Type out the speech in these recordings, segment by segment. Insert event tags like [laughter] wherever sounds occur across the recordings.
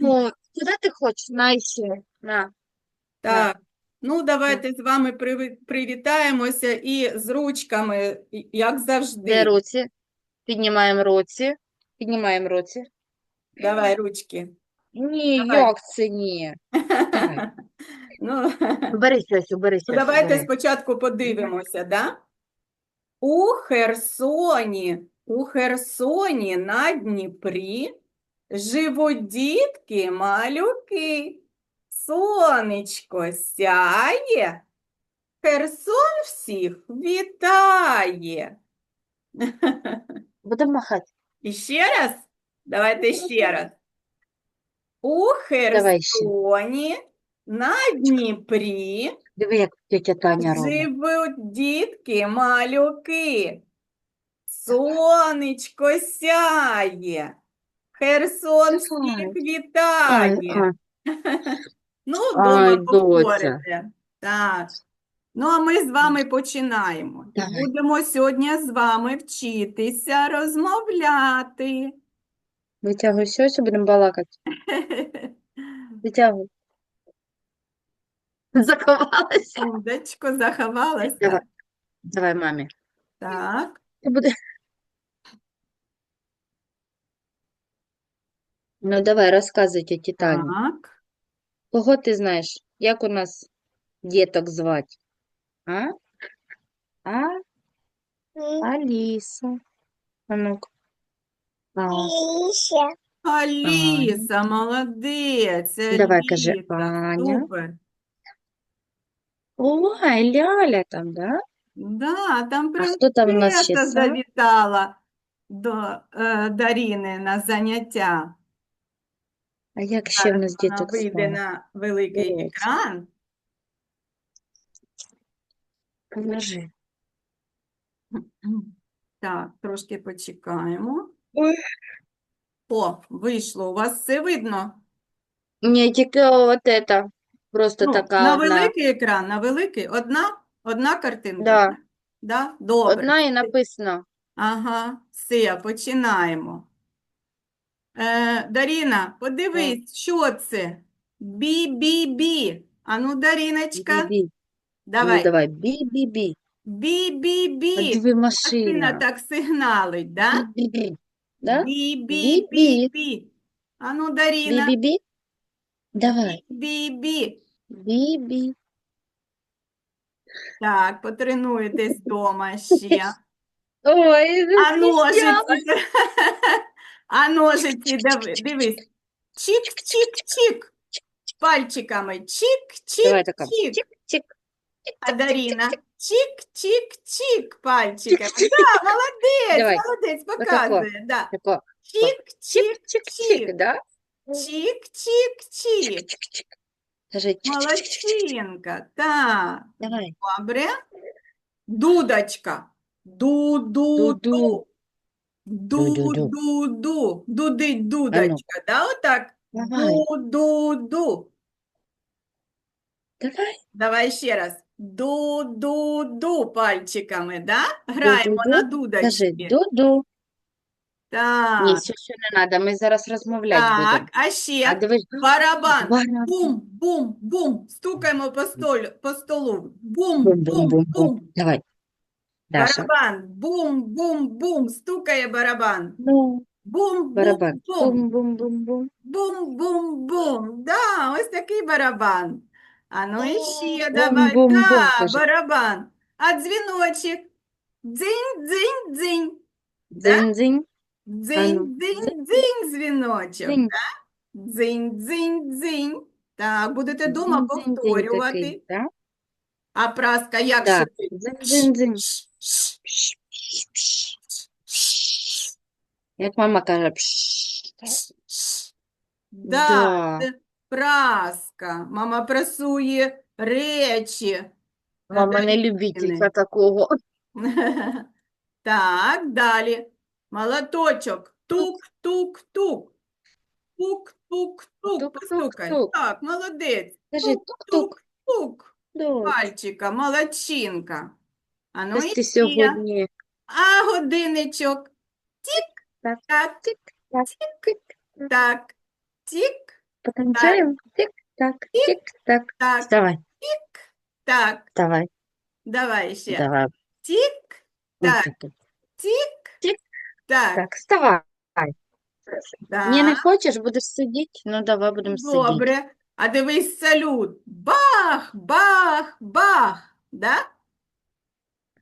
Ну, куди ти хочеш? На ще. На. Так, ну давайте з вами приви- привітаємося і з ручками, і- як Де завжди. руці? Піднімаємо руці. Піднімаємо руці. Давай ручки. Ні, Давай. як це ні? Давай. Ну, Бери щось, бери Ну, щось. давайте бери. спочатку подивимося, да? У Херсоні, у Херсоні на Дніпрі живуть дітки малюки. Сонечко сяє, Херсон всіх вітає. [laughs] Будемо махати. І ще раз? Давайте ще раз. У Херсоні на Дніпрі Диви, як тетя Таня робить. Живуть дітки малюки. Сонечко сяє. Херсон всіх [laughs] Ай, вітає. ай. Ну, вдома доця. Так. Ну, а ми з вами починаємо. Давай. будемо сьогодні з вами вчитися розмовляти. Витягуй щось і будемо балакати. [laughs] Витягуй. [laughs] Заховалася. Удочко заховалася. Давай. Давай мамі. Так. Ти буде. Ну, давай, розказуй тіті Тані. Так. Кого ти знаєш? Як у нас діток звати? А? А? Аліса. А ну-ка. А, Аліса, молодець, Давай, кажи, Аліса, Аня. супер. Ой, Ляля там, да? Да, там А хто там у нас ще принцеса сам? завітала до е, Даріни на заняття. А як ще в нас вона діток вийде звати? на великий Дивіться. екран. Поможи. [clears throat] Так, трошки почекаємо. Ой. О, вийшло. У вас все видно? Ні, тільки от это. Просто Ну, така на одна. великий екран, на великий. Одна? Одна картинка? Да. Да? Добре. Одна і написано. Ага, все, починаємо. Е, Даріна, подивись, що це? Бі-бі-бі. Ану, Даріночка, Бі-бі. Ну, давай. давай. Бі-бі-бі. Бі-бі-бі. Диви Машина машина. так сигналить, да? Бі-бі-бі. Да? Бі-бі-бі-бі. Ану, Даріна, Бі-бі-бі. Давай. бі-бі. Бі-бі. Так, потренуєтесь вдома ще. [laughs] Ой, А ножиці, [laughs] а ножиці, диви- дивись. Чик-чик-чик. Пальчиками. Давай така. Чик-чик-чик. Чик-чик. А Даріна. Чик-чик-чик пальчиками. Да, молодець, Давай. молодець, Отако. показує. Да. Тако. Чик-чик-чик. Чик-чик, да? Чик-чик-чик. Чик-чик-чик. Скажи чик-чик-чик. Молодчинка. Так, Давай. добре. Дудочка. Ду-ду-ду. Ду-ду. Ду-ду-ду. Ду-ду-ду. Дудить дудочка, да, отак? Давай. Ду-ду-ду. Давай. Давай ще раз. Ду-ду-ду пальчиками, да? Граємо на Скажи дудочці. ду-ду. Ні, Так, все, що не треба, ми зараз розмовляти будемо. так, а А ще дивись, барабан. барабан. Бум, бум, бум. Стукаємо по столу, по столу. Бум, бум, Бум-бум-бум-бум. бум. Давай. Даша. Барабан. Бум, бум, бум. Стукає барабан. Ну, Бум, барабан. бум, бум. Бум-бум-бум-бум. Бум-бум-бум. Да, ось такий барабан. А ну і ще давай. бум, бум, Да, кажи. барабан. А дзвіночок? Дзинь, дзинь, дзинь. Да? Дзинь-дзинь. Дзинь, ну, дзинь, дзинь, дзвіночок. Дзинь. да? Дзинь, дзинь, дзинь. Так, будете вдома Дзинь-дзинь-дзинь повторювати. такий, да? А праска як Так. шипить? Дзинь-дзинь-дзинь. Як мама каже, пш. Да, Да. це праска. Мама прасує речі. Мама не любителька такого. [laughs] Так, далі. Молоточок. Тук-тук-тук. Тук-тук-тук. Тук-тук-тук. Постукай. Так, молодець. Скажи тук-тук. Тук. Добре. Пальчика, молодчинка. А ну Ось і ти сьогодні. А годинничок. Тік. Так. Так, Тик, так, тик. так. Тік, Потанцюємо? Тик-так, тик-так. так, Вставай, так. вставай, Давай ще. давай. Тік, так, таки. тік, Тік, так, Так, вставай. Ні, не так. хочеш, будеш сидіти? Ну, давай будемо сидіти. Добре. А дивись салют. Бах, бах, бах. Да?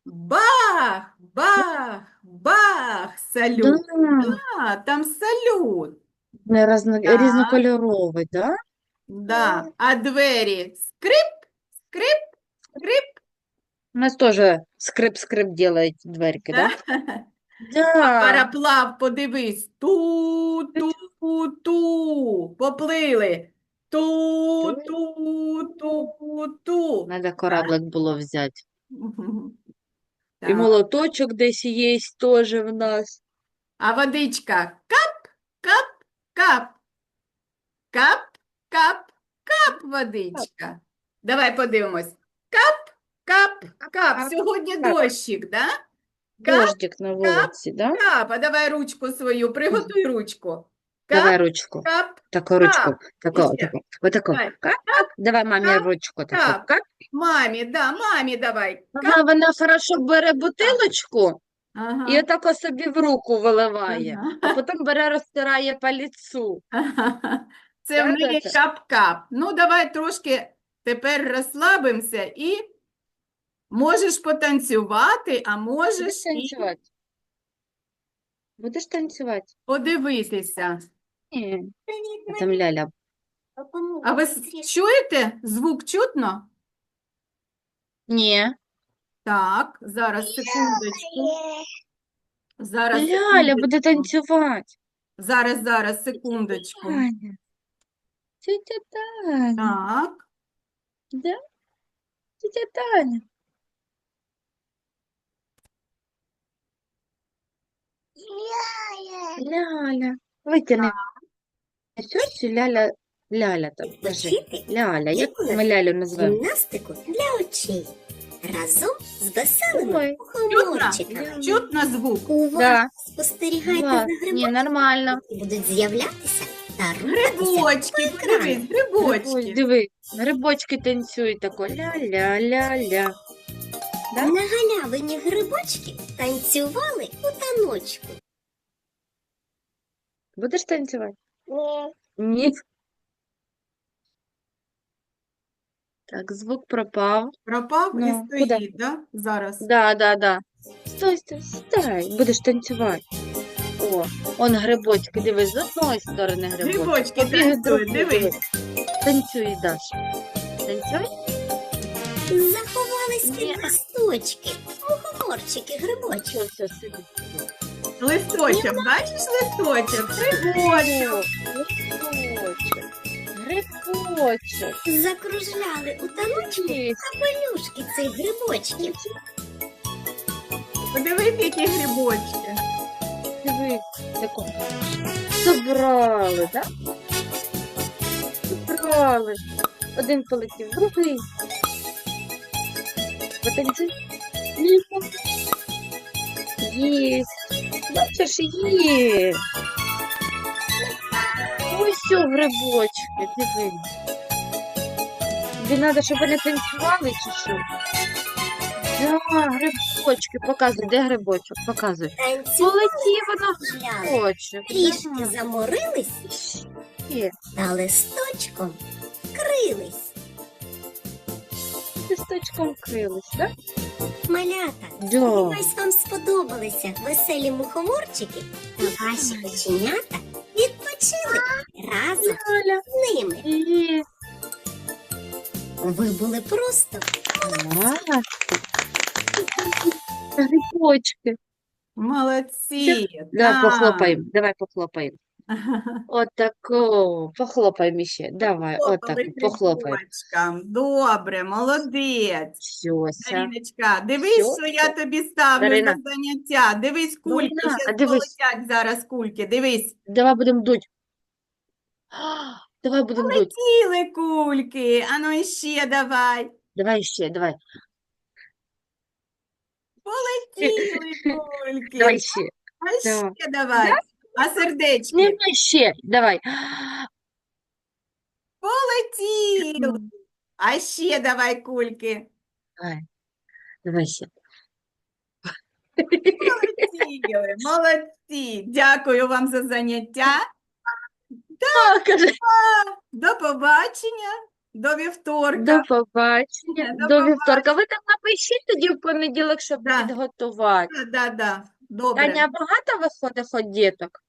Бах, бах, бах. Салют. Да, А, там салют. не разно- Так. різнокольоровий, да? Да. А двері скрип, скрип, скрип. У нас теж скрип-скрип делають дверки, да? Да? Да. Параплав, подивись. Ту, ту, ту. Поплили. Ту, ту, ту, ту. Надо кораблик було взяти. [laughs] І Так. молоточок десь є теж в нас. А водичка кап, кап, кап. Кап, кап, кап, водичка. Давай подивимось. Кап, кап, кап. кап, Сьогодні кап. дощик, да? Кап, Дождик на вулиці, да? кап. А давай ручку свою, приготуй ручку. Кап, Давай ручку. кап, Таку ручку. Таку, таку. Отаку. Давай. Кап, кап. Давай мамі кап, ручку таку. кап. Кап. мамі, да, мамі давай. Ага, вона хорошо бере бутилочку Ага. і отако собі в руку виливає. Ага. А потім бере, розтирає по лицу. Це в неї да. кап-кап. Ну, давай трошки тепер розслабимося і можеш потанцювати, а Будеш можеш і танцювати? Будеш танцювати? подивитися. Ні. А там ляля. А ви с- чуєте? Звук чутно? Ні. Так, зараз, секундочку. Зараз, Ляля буде секундочку. танцювати. Зараз, зараз, секундочку. Тетя Таня. Так. Да? Тетя Таня. Ляля. Витягни. Цю ляля, ляля там, кажи. Ляля, як ми лялю називаємо? гімнастику для очей разом з веселими Ой. ухоморчиками. Чутно звук? Уважно Да. спостерігайте Клас. за Ні, нормально. будуть з'являтися та. Грибочки, подивись, Ой, грибочки. диви, грибочки танцюють тако. Ля-ля-ля-ля. Да? На галявині грибочки танцювали у таночку. Будеш танцювати? Ні. Так, звук пропав. Пропав і Ну, куди? стоїть, да? Зараз. Да, да, да. Стой, стой, стой. Будеш танцювати. О, он грибочки, дивись, з одної сторони грибочки. Грибочки танцюють, другою, дивись. Танцюй, Даша. Танцюй? Заховались Ні. під листочки, мухоморчики, грибочки. Все, все, сиди. Листочок, бачиш листочок? Грибочок. Грибочок. Грибочок. Закружляли у таночку Є. капелюшки цих грибочків. Подивись, які грибочки. Диви, тако. Собрали, да? Собрали. Один полетів, другий. Потанцюй. Ліпо. Бачиш, є. Ось все, грибочки, диви. Тобі треба, щоб вони танцювали чи що? Да, грибочки, показуй, де грибочок, показуй. Полетів воно хоче. трішки заморились Є. та листочком крились. Листочком крились, да? Малята, сподіваюсь, вам сподобалися веселі мухоморчики та ваші оченята відпочили разом з ними. Ви були просто. Молодці. Да, так. похлопаємо. Давай похлопаємо. [laughs] Отако. Похлопаємо ще. Давай, отак. Похлопали Похлопаємо. грибочкам. Добре, молодець. Все. Даріночка, дивись, що я тобі ставлю Дарина. на заняття. Дивись кульки, а щас дивись. полетять зараз кульки. Дивись. Давай будемо дуть. [gasps] А, Давай будемо дуть. Тіли кульки. Ану іще давай. Давай ще, давай. Тіли кульки. [laughs] Давай ще. А ще давай. А сердечки. Давай ще. Давай. Полетіли. А ще давай кульки. Давай. Дивися. Полетіли. Молодці. Дякую вам за заняття. А, каже, До побачення. До вівторка. До побачення. До До вівторка. Ви там напишіть тоді в понеділок, щоб Да. підготувати. Да, да, да. Добре. Таня, багато виходить хоч діток?